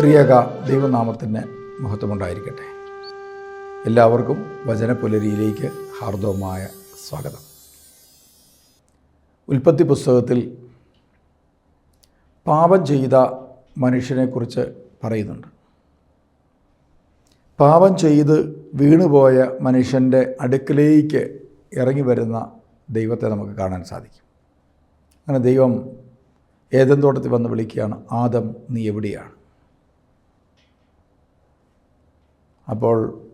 ത്രിയക ദൈവനാമത്തിന് മഹത്വമുണ്ടായിരിക്കട്ടെ. എല്ലാവർക്കും വചനപുലരിയിലേക്ക് ഹാർദവമായ സ്വാഗതം. ഉൽപ്പത്തി പുസ്തകത്തിൽ പാപം ചെയ്ത മനുഷ്യനെക്കുറിച്ച് പറയുന്നുണ്ട്. പാപം ചെയ്ത് വീണുപോയ മനുഷ്യന്റെ അടുക്കലേക്ക് ഇറങ്ങി വരുന്ന ദൈവത്തെ നമുക്ക് കാണാൻ സാധിക്കും. അങ്ങനെ ദൈവം ഏതൻ തോട്ടത്തിൽ വന്ന് വിളിക്കുകയാണ് ആദം നീ എവിടെയാണ്? അപ്പോൾ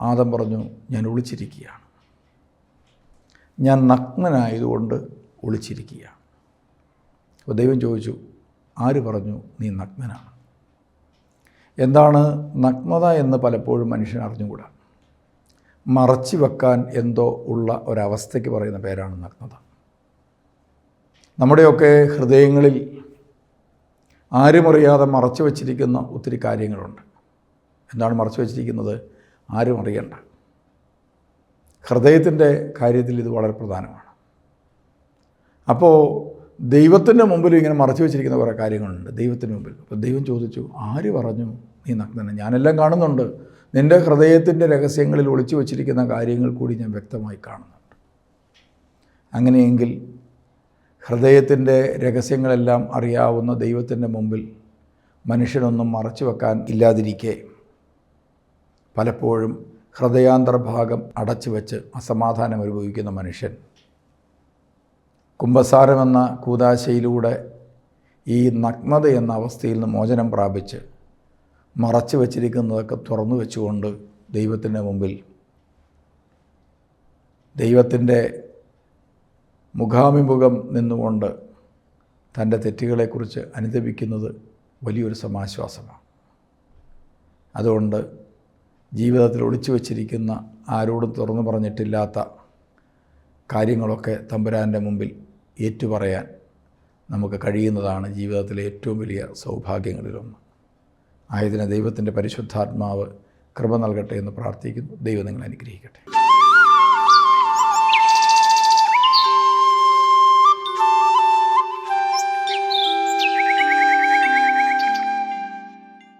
ആദം പറഞ്ഞു ഞാൻ ഒളിച്ചിരിക്കുകയാണ്. ഞാൻ നഗ്നനായതുകൊണ്ട് ഒളിച്ചിരിക്കുകയാണ്. അപ്പോൾ ദൈവം ചോദിച്ചു ആര് പറഞ്ഞു നീ നഗ്നനാണ്? എന്താണ് നഗ്നത എന്ന് പലപ്പോഴും മനുഷ്യൻ അറിഞ്ഞുകൂടാ. മറച്ചു വെക്കാൻ എന്തോ ഉള്ള ഒരവസ്ഥയ്ക്ക് പറയുന്ന പേരാണ് നഗ്നത. നമ്മുടെയൊക്കെ ഹൃദയങ്ങളിൽ ആരുമറിയാതെ മറച്ചു വച്ചിരിക്കുന്ന ഒത്തിരി കാര്യങ്ങളുണ്ട്. എന്താണ് മറച്ചു വച്ചിരിക്കുന്നത്? ആരും അറിയണ്ട. ഹൃദയത്തിന്റെ കാര്യത്തിൽ ഇത് വളരെ പ്രധാനമാണ്. അപ്പോൾ ദൈവത്തിന്റെ മുമ്പിൽ ഇങ്ങനെ മറച്ചു വെച്ചിരിക്കുന്ന കുറേ കാര്യങ്ങളുണ്ട്. ദൈവത്തിന് മുമ്പിൽ. അപ്പോൾ ദൈവം ചോദിച്ചു ആര് പറഞ്ഞു നീ നഗ്നന? ഞാനെല്ലാം കാണുന്നുണ്ട്. നിന്റെ ഹൃദയത്തിന്റെ രഹസ്യങ്ങളിൽ ഒളിച്ചു വച്ചിരിക്കുന്ന കാര്യങ്ങൾ കൂടി ഞാൻ വ്യക്തമായി കാണുന്നുണ്ട്. അങ്ങനെയെങ്കിൽ ഹൃദയത്തിന്റെ രഹസ്യങ്ങളെല്ലാം അറിയാവുന്ന ദൈവത്തിന്റെ മുമ്പിൽ മനുഷ്യനൊന്നും മറച്ചു വെക്കാൻ ഇല്ലാതിരിക്കെ. പലപ്പോഴും ഹൃദയാന്തർഭാഗം അടച്ചു വെച്ച് അസമാധാനം അനുഭവിക്കുന്ന മനുഷ്യൻ. കുംഭസാരമെന്ന കൂതാശയിലൂടെ ഈ നഗ്നത എന്ന അവസ്ഥയിൽ നിന്ന് മോചനം പ്രാപിച്ച് മറച്ചു വച്ചിരിക്കുന്നതൊക്കെ തുറന്നു വെച്ചുകൊണ്ട് ദൈവത്തിന്റെ മുമ്പിൽ ദൈവത്തിന്റെ മുഖാഭിമുഖം നിന്നുകൊണ്ട് തന്റെ തെറ്റുകളെക്കുറിച്ച് അനുദപിക്കുന്നത് വലിയൊരു സമാശ്വാസമാണ്. അതുകൊണ്ട് ജീവിതത്തിൽ ഒളിച്ചു വച്ചിരിക്കുന്ന ആരോടും തുറന്നു പറഞ്ഞിട്ടില്ലാത്ത കാര്യങ്ങളൊക്കെ തമ്പുരാന്റെ മുമ്പിൽ ഏറ്റുപറയാൻ നമുക്ക് കഴിയുന്നതാണ് ജീവിതത്തിലെ ഏറ്റവും വലിയ സൗഭാഗ്യങ്ങളിലൊന്ന്. ആയതിന് ദൈവത്തിന്റെ പരിശുദ്ധാത്മാവ് കൃപ നൽകട്ടെ എന്ന് പ്രാർത്ഥിക്കുന്നു. ദൈവം നിങ്ങളെ അനുഗ്രഹിക്കട്ടെ.